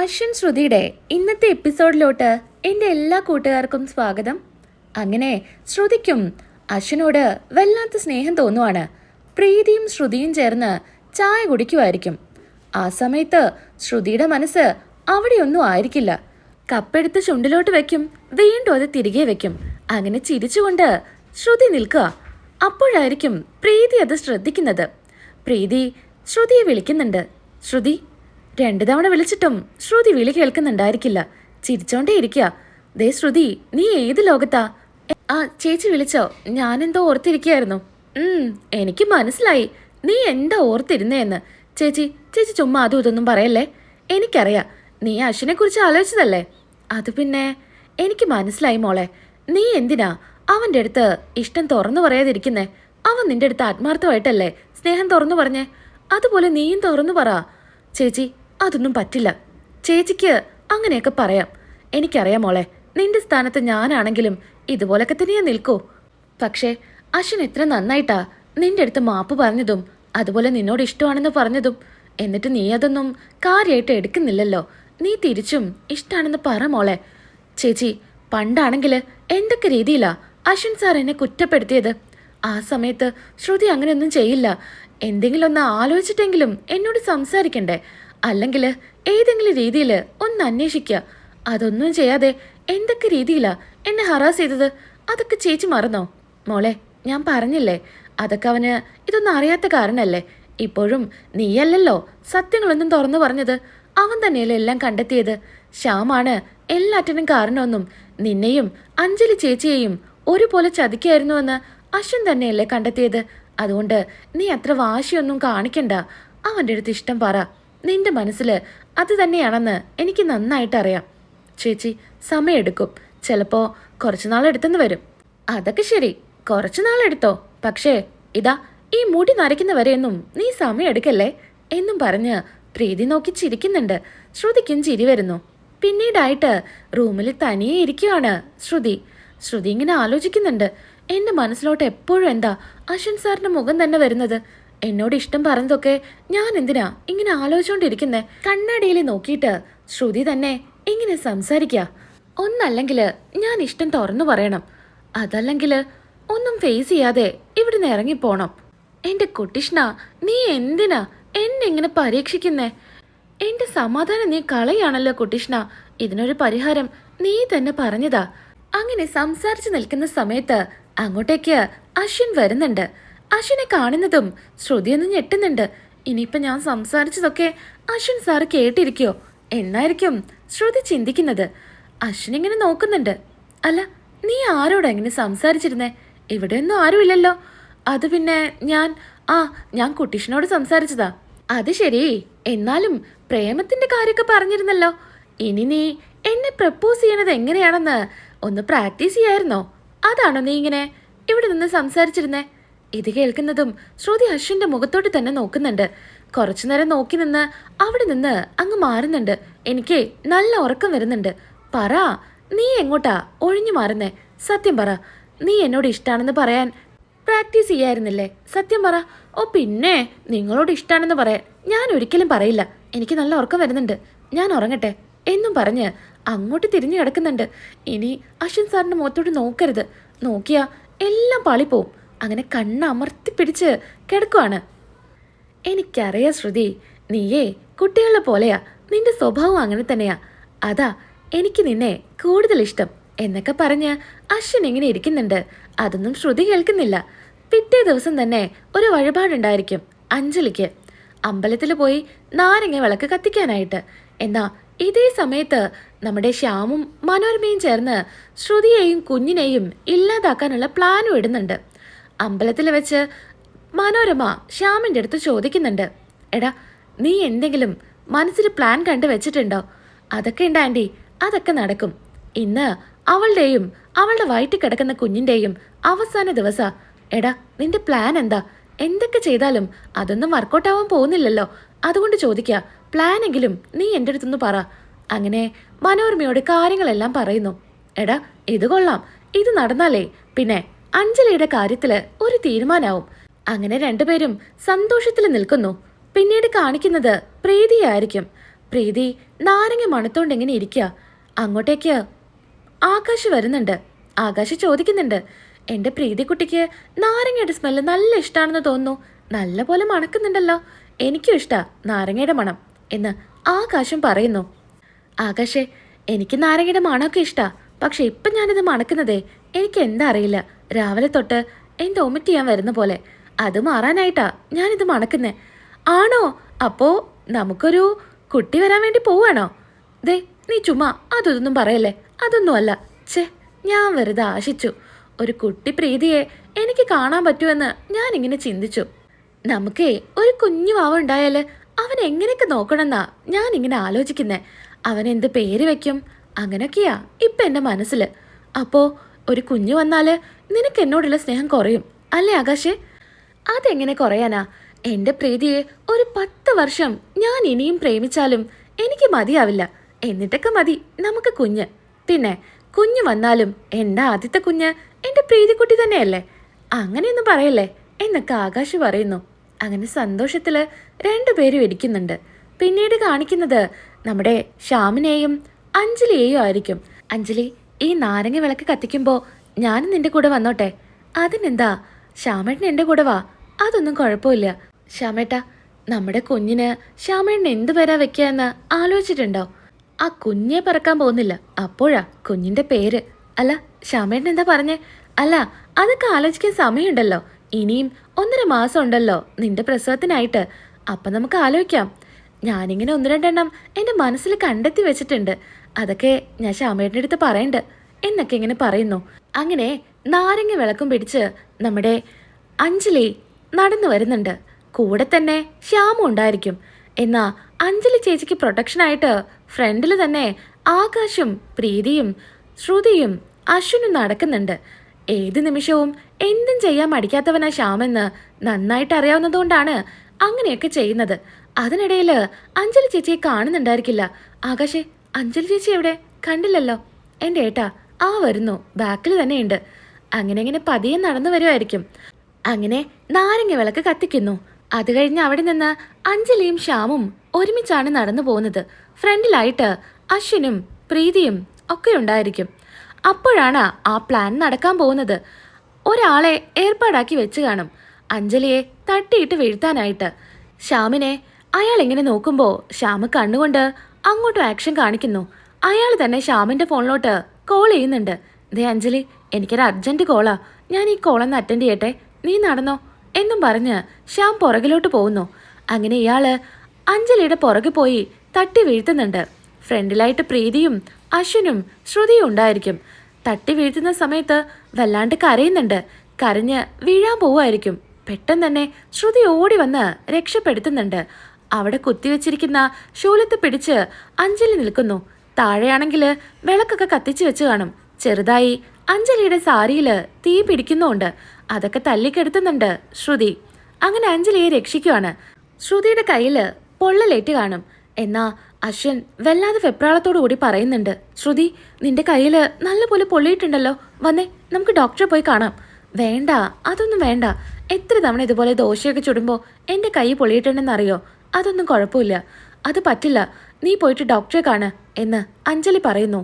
അശ്വിൻ ശ്രുതിയുടെ ഇന്നത്തെ എപ്പിസോഡിലോട്ട് എന്റെ എല്ലാ കൂട്ടുകാർക്കും സ്വാഗതം. അങ്ങനെ ശ്രുതിക്കും അശ്വിനോട് വല്ലാത്ത സ്നേഹം തോന്നുവാണ്. പ്രീതിയും ശ്രുതിയും ചേർന്ന് ചായ കുടിക്കുമായിരിക്കും ആ സമയത്ത് ശ്രുതിയുടെ മനസ്സ് അവിടെയൊന്നും ആയിരിക്കില്ല. കപ്പെടുത്ത് ചുണ്ടിലോട്ട് വെക്കും വീണ്ടും അത് തിരികെ വെക്കും. അങ്ങനെ ചിരിച്ചുകൊണ്ട് ശ്രുതി നിൽക്കുക. അപ്പോഴായിരിക്കും പ്രീതി അത് ശ്രദ്ധിക്കുന്നത്. പ്രീതി ശ്രുതിയെ വിളിക്കുന്നുണ്ട്. ശ്രുതി രണ്ടു തവണ വിളിച്ചിട്ടും ശ്രുതി വിളി കേൾക്കുന്നുണ്ടായിരിക്കില്ല. ചിരിച്ചോണ്ടേ ഇരിക്കുക ദേ ശ്രുതി നീ ഏത് ലോകത്താ? ആ ചേച്ചി വിളിച്ചോ. ഞാനെന്തോ ഓർത്തിരിക്കുകയായിരുന്നു എനിക്ക് മനസ്സിലായി. നീ എന്താ ഓർത്തിരുന്നേന്ന്. ചേച്ചി ചേച്ചി ചുമ്മാ അതും ഇതൊന്നും പറയല്ലേ? എനിക്കറിയാം. നീ അശ്വിനെ കുറിച്ച് ആലോചിച്ചതല്ലേ? അത് പിന്നെ എനിക്ക് മനസ്സിലായി മോളെ. നീ എന്തിനാ അവന്റെ അടുത്ത് ഇഷ്ടം തുറന്നു പറയാതിരിക്കുന്നേ? അവൻ നിന്റെ അടുത്ത് ആത്മാർത്ഥമായിട്ടല്ലേ സ്നേഹം തുറന്നു പറഞ്ഞേ? അതുപോലെ നീയും തുറന്നു പറ. ചേച്ചി അതൊന്നും പറ്റില്ല. ചേച്ചിക്ക് അങ്ങനെയൊക്കെ പറയാം. എനിക്കറിയാം മോളെ നിന്റെ സ്ഥാനത്ത് ഞാനാണെങ്കിലും ഇതുപോലൊക്കെ തന്നെയാ നിൽക്കൂ. പക്ഷേ അശ്വിൻ എത്ര നന്നായിട്ടാ നിന്റെ അടുത്ത് മാപ്പ് പറഞ്ഞതും അതുപോലെ നിന്നോട് ഇഷ്ടമാണെന്ന് പറഞ്ഞതും. എന്നിട്ട് നീ അതൊന്നും കാര്യമായിട്ട് എടുക്കുന്നില്ലല്ലോ. നീ തിരിച്ചും ഇഷ്ടമാണെന്ന് പറ മോളെ. ചേച്ചി പണ്ടാണെങ്കിൽ എന്തൊക്കെ രീതിയിലാ അശ്വിൻ സാർ എന്നെ കുറ്റപ്പെടുത്തിയത്? ആ സമയത്ത് ശ്രുതി അങ്ങനെയൊന്നും ചെയ്യില്ല. എന്തെങ്കിലും ഒന്ന് ആലോചിച്ചിട്ടെങ്കിലും എന്നോട് സംസാരിക്കണ്ടേ? അല്ലെങ്കിൽ ഏതെങ്കിലും രീതിയിൽ ഒന്ന് അന്വേഷിക്കുക അതൊന്നും ചെയ്യാതെ എന്തൊക്കെ രീതിയിലാ എന്നെ ഹറാസ് ചെയ്തത്? അതൊക്കെ ചേച്ചി മറന്നോ? മോളെ ഞാൻ പറഞ്ഞില്ലേ അതൊക്കെ അവന് ഇതൊന്നും അറിയാത്ത കാരണല്ലേ? ഇപ്പോഴും നീയല്ലല്ലോ സത്യങ്ങളൊന്നും തുറന്നു പറഞ്ഞത്. അവൻ തന്നെയല്ലേ എല്ലാം കണ്ടെത്തിയത്. ശ്യാമാണ് എല്ലാറ്റിനും കാരണമെന്നും. നിന്നെയും അഞ്ജലി ചേച്ചിയെയും ഒരുപോലെ ചതിക്കായിരുന്നുവെന്ന് അശ്വൻ തന്നെയല്ലേ കണ്ടെത്തിയത്. അതുകൊണ്ട് നീ അത്ര വാശിയൊന്നും കാണിക്കണ്ട. അവന്റെ അടുത്ത് ഇഷ്ടം പറ. നിന്റെ മനസ്സിൽ അത് തന്നെയാണെന്ന് എനിക്ക് നന്നായിട്ട് അറിയാം ചേച്ചി സമയമെടുക്കും. ചിലപ്പോൾ കുറച്ചു നാളെടുത്തെന്ന് വരും. അതൊക്കെ ശരി. കുറച്ചു നാളെടുത്തോ പക്ഷേ ഇതാ ഈ മുടി നരയ്ക്കുന്നവരെയൊന്നും നീ സമയമെടുക്കല്ലേ? എന്നും പറഞ്ഞ് പ്രീതി നോക്കി ചിരിക്കുന്നുണ്ട്. ശ്രുതിക്കും ചിരി വരുന്നു. പിന്നീടായിട്ട് റൂമിൽ തനിയെ ഇരിക്കുകയാണ് ശ്രുതി. ശ്രുതി ഇങ്ങനെ ആലോചിക്കുന്നുണ്ട്. എന്റെ മനസ്സിലോട്ട് എപ്പോഴും എന്താ അശ്വിൻ സാറിന്റെ മുഖം തന്നെ വരുന്നത്? എന്നോട് ഇഷ്ടം പറഞ്ഞതൊക്കെ ഞാൻ എന്തിനാ ഇങ്ങനെ ആലോചിച്ചോണ്ടിരിക്കുന്നേ? കണ്ണാടിയിൽ നോക്കിയിട്ട് ശ്രുതി തന്നെ ഇങ്ങനെ സംസാരിക്കുക ഒന്നല്ലെങ്കിൽ ഞാൻ ഇഷ്ടം തുറന്നു പറയണം. അതല്ലെങ്കിൽ ഒന്നും ഫേസ് ചെയ്യാതെ ഇവിടുന്ന് ഇറങ്ങിപ്പോണം. എന്റെ കുട്ടിഷ്ണ നീ എന്തിനാ എന്നെ ഇങ്ങനെ പരീക്ഷിക്കുന്നേ? എന്റെ സമാധാനം നീ കളയാണല്ലോ കുട്ടിഷ്ണ. ഇതിനൊരു പരിഹാരം നീ തന്നെ പറഞ്ഞതാ. അങ്ങനെ സംസാരിച്ചു നിൽക്കുന്ന സമയത്ത് അങ്ങോട്ടേക്ക് അശ്വിൻ വരുന്നുണ്ട്. അശ്വിനെ കാണുന്നതും ശ്രുതി ഒന്ന് ഞെട്ടുന്നുണ്ട്. ഇനിയിപ്പൊ ഞാൻ സംസാരിച്ചതൊക്കെ അശ്വിൻ സാറ് കേട്ടിരിക്കോ? എന്നായിരിക്കും ശ്രുതി ചിന്തിക്കുന്നത്. അശ്വിൻ ഇങ്ങനെ നോക്കുന്നുണ്ട്. അല്ല നീ ആരോടാ ഇങ്ങനെ സംസാരിച്ചിരുന്നേ? ഇവിടെയൊന്നും ആരുമില്ലല്ലോ അത് പിന്നെ ഞാൻ ആ ഞാൻ കുട്ടീഷിനോട് സംസാരിച്ചതാ. അത് ശരി എന്നാലും പ്രേമത്തിന്റെ കാര്യമൊക്കെ പറഞ്ഞിരുന്നല്ലോ. ഇനി നീ എന്നെ പ്രപ്പോസ് ചെയ്യണത് എങ്ങനെയാണെന്ന് ഒന്ന് പ്രാക്ടീസ് ചെയ്യായിരുന്നോ? അതാണോ നീ ഇങ്ങനെ ഇവിടെ നിന്ന് സംസാരിച്ചിരുന്നേ? ഇത് കേൾക്കുന്നതും ശ്രുതി അശ്വിന്റെ മുഖത്തോട്ട് തന്നെ നോക്കുന്നുണ്ട്. കുറച്ചു നേരം നോക്കി നിന്ന് അവിടെ നിന്ന് അങ്ങ് മാറുന്നുണ്ട്. എനിക്ക് നല്ല ഉറക്കം വരുന്നുണ്ട്. പറ നീ എങ്ങോട്ടാ ഒഴിഞ്ഞു മാറുന്നേ? സത്യം പറ നീ എന്നോട് ഇഷ്ടാണെന്ന് പറയാൻ പ്രാക്ടീസ് ചെയ്യായിരുന്നില്ലേ? സത്യം പറ. ഓ പിന്നെ നിങ്ങളോട് ഇഷ്ടാണെന്ന് പറയാൻ ഞാൻ ഒരിക്കലും പറയില്ല. എനിക്ക് നല്ല ഉറക്കം വരുന്നുണ്ട്. ഞാൻ ഉറങ്ങട്ടെ എന്നും പറഞ്ഞ് അങ്ങോട്ട് തിരിഞ്ഞു കിടക്കുന്നുണ്ട്. ഇനി അശ്വിൻ സാറിന്റെ മുഖത്തോട്ട് നോക്കരുത്. നോക്കിയാ എല്ലാം പാളിപ്പോവും. അങ്ങനെ കണ്ണമർത്തി പിടിച്ച് കിടക്കുവാണ്. എനിക്കറിയാം ശ്രുതി നീയേ കുട്ടികളെ പോലെയാ. നിന്റെ സ്വഭാവം അങ്ങനെ തന്നെയാ. അതാ എനിക്ക് നിന്നെ കൂടുതൽ ഇഷ്ടം എന്നൊക്കെ പറഞ്ഞ് അശ്വിൻ ഇങ്ങനെ ഇരിക്കുന്നുണ്ട്. അതൊന്നും ശ്രുതി കേൾക്കുന്നില്ല. പിറ്റേ ദിവസം തന്നെ ഒരു വഴിപാടുണ്ടായിരിക്കും അഞ്ജലിക്ക്. അമ്പലത്തിൽ പോയി നാരങ്ങ വിളക്ക് കത്തിക്കാനായിട്ട്. എന്നാ ഇതേ സമയത്ത് നമ്മുടെ ശ്യാമും മനോരമയും ചേർന്ന് ശ്രുതിയെയും കുഞ്ഞിനെയും ഇല്ലാതാക്കാനുള്ള പ്ലാനും ഇടുന്നുണ്ട്. അമ്പലത്തിൽ വെച്ച് മനോരമ ശ്യാമിന്റെ അടുത്ത് ചോദിക്കുന്നുണ്ട്. എടാ നീ എന്തെങ്കിലും മനസ്സിൽ പ്ലാൻ കണ്ടു വെച്ചിട്ടുണ്ടോ? അതൊക്കെ ഉണ്ട് ആന്റി അതൊക്കെ നടക്കും. ഇന്ന് അവളുടെയും അവളുടെ വയറ്റിൽ കിടക്കുന്ന കുഞ്ഞിന്റെയും അവസാന ദിവസം. എടാ നിന്റെ പ്ലാൻ എന്താ? എന്തൊക്കെ ചെയ്താലും അതൊന്നും വർക്കൗട്ട് ആവാൻ പോകുന്നില്ലല്ലോ. അതുകൊണ്ട് ചോദിക്കുക പ്ലാനെങ്കിലും നീ എന്റെ അടുത്തൊന്ന് പറ. അങ്ങനെ മനോരമയോട് കാര്യങ്ങളെല്ലാം പറയുന്നു. എടാ ഇത് കൊള്ളാം. ഇത് നടന്നാലേ പിന്നെ അഞ്ജലിയുടെ കാര്യത്തിൽ ഒരു തീരുമാനാവും. അങ്ങനെ രണ്ടുപേരും സന്തോഷത്തിൽ നിൽക്കുന്നു. പിന്നീട് കാണിക്കുന്നത് പ്രീതിയായിരിക്കും. പ്രീതി നാരങ്ങ മണത്തോണ്ട് എങ്ങനെ ഇരിക്കുക അങ്ങോട്ടേക്ക് ആകാശ് വരുന്നുണ്ട്. ആകാശ് ചോദിക്കുന്നുണ്ട് എന്റെ പ്രീതിക്കുട്ടിക്ക് നാരങ്ങയുടെ സ്മെല്ല് നല്ല ഇഷ്ടമാണെന്ന് തോന്നുന്നു. നല്ല പോലെ മണക്കുന്നുണ്ടല്ലോ. എനിക്കും ഇഷ്ടാ നാരങ്ങയുടെ മണം എന്ന് ആകാശം പറയുന്നു. ആകാശേ എനിക്ക് നാരങ്ങയുടെ മണമൊക്കെ ഇഷ്ടാ. പക്ഷെ ഇപ്പം ഞാനിത് മണക്കുന്നതേ എനിക്ക് എന്താ അറിയില്ല. രാവിലെ തൊട്ട് എന്റെ ഒമിറ്റ് ചെയ്യാൻ വരുന്ന പോലെ. അത് മാറാനായിട്ടാ ഞാനിത് മണക്കുന്നേ. ആണോ? അപ്പോ നമുക്കൊരു കുട്ടി വരാൻ വേണ്ടി പോവാണോ? ദേ നീ ചുമ്മാ അതൊന്നും പറയല്ലേ? അതൊന്നുമല്ല. ഛേ ഞാൻ വെറുതെ ആശിച്ചു. ഒരു കുട്ടി പ്രീതിയെ എനിക്ക് കാണാൻ പറ്റുമെന്ന് ഇങ്ങനെ ചിന്തിച്ചു. നമുക്കേ ഒരു കുഞ്ഞു വാവ ഉണ്ടായാൽ അവൻ എങ്ങനെയൊക്കെ നോക്കണമെന്നാ ഞാൻ ഇങ്ങനെ ആലോചിക്കുന്നേ. അവൻ എന്ത് പേര് വെക്കും? അങ്ങനെയൊക്കെയാ ഇപ്പൊ എന്റെ മനസ്സിൽ അപ്പോ ഒരു കുഞ്ഞു വന്നാൽ നിനക്ക് എന്നോടുള്ള സ്നേഹം കുറയും അല്ലേ ആകാശേ? അതെങ്ങനെ കുറയാനാ? എന്റെ പ്രീതിയെ ഒരു പത്ത് വർഷം ഞാൻ ഇനിയും പ്രേമിച്ചാലും എനിക്ക് മതിയാവില്ല. എന്നിട്ടൊക്കെ മതി നമുക്ക് കുഞ്ഞ്. പിന്നെ കുഞ്ഞ് വന്നാലും എന്റെ ആദ്യത്തെ കുഞ്ഞ്? എന്റെ പ്രീതിക്കുട്ടി തന്നെയല്ലേ? അങ്ങനെയൊന്നും പറയല്ലേ? എന്നൊക്കെ ആകാശ് പറയുന്നു. അങ്ങനെ സന്തോഷത്തിൽ രണ്ടുപേരും ഇടിക്കുന്നുണ്ട് പിന്നീട് കാണിക്കുന്നത് നമ്മുടെ ശ്യാമിനെയും അഞ്ജലിയെയും ആയിരിക്കും. അഞ്ജലി ഈ നാരങ്ങ വിളക്ക് കത്തിക്കുമ്പോൾ ഞാനും നിന്റെ കൂടെ വന്നോട്ടെ. അതിനെന്താ? ശ്യാമേട്ടൻ എന്റെ കൂടെ വാ. അതൊന്നും കുഴപ്പമില്ല. ശ്യാമേട്ട നമ്മുടെ കുഞ്ഞിന് ശ്യാമേട്ടൻ എന്ത് പേരാ വെക്കാന്ന് ആലോചിച്ചിട്ടുണ്ടോ? ആ കുഞ്ഞെ പറക്കാൻ പോകുന്നില്ല. അപ്പോഴാ കുഞ്ഞിന്റെ പേര്. അല്ല ശ്യാമേട്ടൻ എന്താ പറഞ്ഞേ? അല്ല അതൊക്കെ ആലോചിക്കാൻ സമയമുണ്ടല്ലോ. ഇനിയും ഒന്നര മാസം ഉണ്ടല്ലോ നിന്റെ പ്രസവത്തിനായിട്ട്. അപ്പൊ നമുക്ക് ആലോചിക്കാം. ഞാനിങ്ങനെ ഒന്ന് രണ്ടെണ്ണം എന്റെ മനസ്സിൽ കണ്ടെത്തി വെച്ചിട്ടുണ്ട്. അതൊക്കെ ഞാൻ ശ്യാമേട്ടന്റെ അടുത്ത് പറയണ്ട്. എന്നൊക്കെ ഇങ്ങനെ പറയുന്നു. അങ്ങനെ നാരങ്ങ വിളക്കും പിടിച്ച് നമ്മുടെ അഞ്ജലി നടന്നു വരുന്നുണ്ട്. കൂടെ തന്നെ ശ്യാമും ഉണ്ടായിരിക്കും. എന്നാ അഞ്ജലി ചേച്ചിക്ക് പ്രൊട്ടക്ഷനായിട്ട് ഫ്രണ്ടിൽ തന്നെ ആകാശും പ്രീതിയും ശ്രുതിയും അശ്വിനും നടക്കുന്നുണ്ട്. ഏത് നിമിഷവും എന്തും ചെയ്യാൻ മടിക്കാത്തവനാ ശ്യാമെന്ന് നന്നായിട്ട് അറിയാവുന്നതുകൊണ്ടാണ് അങ്ങനെയൊക്കെ ചെയ്യുന്നത്. അതിനിടയിൽ അഞ്ജലി ചേച്ചിയെ കാണുന്നുണ്ടായിരിക്കില്ല. ആകാശേ അഞ്ജലി ചേച്ചി എവിടെ? കണ്ടില്ലല്ലോ. എന്റെ ഏട്ടാ ആ വരുന്നു. ബാക്കിൽ തന്നെയുണ്ട്. അങ്ങനെ ഇങ്ങനെ പതിയെ നടന്നു വരുമായിരിക്കും അങ്ങനെ നാരങ്ങ വിളക്ക് കത്തിക്കുന്നു. അത് കഴിഞ്ഞ് അവിടെ നിന്ന് അഞ്ജലിയും ശ്യാമും ഒരുമിച്ചാണ് നടന്നു പോകുന്നത്. ഫ്രണ്ടിലായിട്ട് അശ്വിനും പ്രീതിയും ഒക്കെ ഉണ്ടായിരിക്കും. അപ്പോഴാണ് ആ പ്ലാൻ നടക്കാൻ പോകുന്നത്. ഒരാളെ ഏർപ്പാടാക്കി വെച്ച് കാണും. അഞ്ജലിയെ തട്ടിയിട്ട് വീഴ്ത്താനായിട്ട്. ശ്യാമിനെ അയാൾ ഇങ്ങനെ നോക്കുമ്പോൾ ശ്യാമ് കണ്ണുകൊണ്ട് അങ്ങോട്ടും ആക്ഷൻ കാണിക്കുന്നു. അയാൾ തന്നെ ശ്യാമിന്റെ ഫോണിലോട്ട് കോൾ ചെയ്യുന്നുണ്ട്. ദേ അഞ്ജലി എനിക്കൊരു അർജന്റ് കോളാ ഞാൻ ഈ കോളൊന്ന് അറ്റൻഡ് ചെയ്യട്ടെ? നീ നടന്നോ? എന്നും പറഞ്ഞ് ശ്യാം പുറകിലോട്ട് പോകുന്നു. അങ്ങനെ ഇയാൾ അഞ്ജലിയുടെ പുറകെ പോയി തട്ടി വീഴ്ത്തുന്നുണ്ട്. ഫ്രണ്ടിലായിട്ട് പ്രീതിയും അശ്വിനും ശ്രുതിയും ഉണ്ടായിരിക്കും. തട്ടി വീഴ്ത്തുന്ന സമയത്ത് വല്ലാണ്ട് കരയുന്നുണ്ട്. കരഞ്ഞ് വീഴാൻ പോവുമായിരിക്കും. പെട്ടെന്ന് തന്നെ ശ്രുതി ഓടി വന്ന് രക്ഷപ്പെടുത്തുന്നുണ്ട്. അവിടെ കുത്തിവെച്ചിരിക്കുന്ന ശൂലത്ത് പിടിച്ച് അഞ്ജലി നിൽക്കുന്നു. താഴെയാണെങ്കിൽ വിളക്കൊക്കെ കത്തിച്ചു വെച്ച് കാണും. ചെറുതായി അഞ്ജലിയുടെ സാരിയിൽ തീ പിടിക്കുന്നുണ്ട് അതൊക്കെ തല്ലിക്കെടുത്തുന്നുണ്ട് ശ്രുതി. അങ്ങനെ അഞ്ജലിയെ രക്ഷിക്കുവാണ്. ശ്രുതിയുടെ കയ്യിൽ പൊള്ളലേറ്റ് കാണും. എന്നാ അശ്വൻ വല്ലാതെ വെപ്രാളത്തോടു കൂടി പറയുന്നുണ്ട്. ശ്രുതി നിന്റെ കയ്യിൽ നല്ലപോലെ പൊള്ളിയിട്ടുണ്ടല്ലോ. വന്നേ നമുക്ക് ഡോക്ടറെ പോയി കാണാം. വേണ്ട അതൊന്നും വേണ്ട. എത്ര തവണ ഇതുപോലെ ദോശയൊക്കെ ചുടുമ്പോൾ എന്റെ കൈ പൊള്ളിയിട്ടുണ്ടെന്നറിയോ? അതൊന്നും കുഴപ്പമില്ല. അത് പറ്റില്ല. നീ പോയിട്ട് ഡോക്ടറെ കാണ്. എന്ന് അഞ്ജലി പറയുന്നു.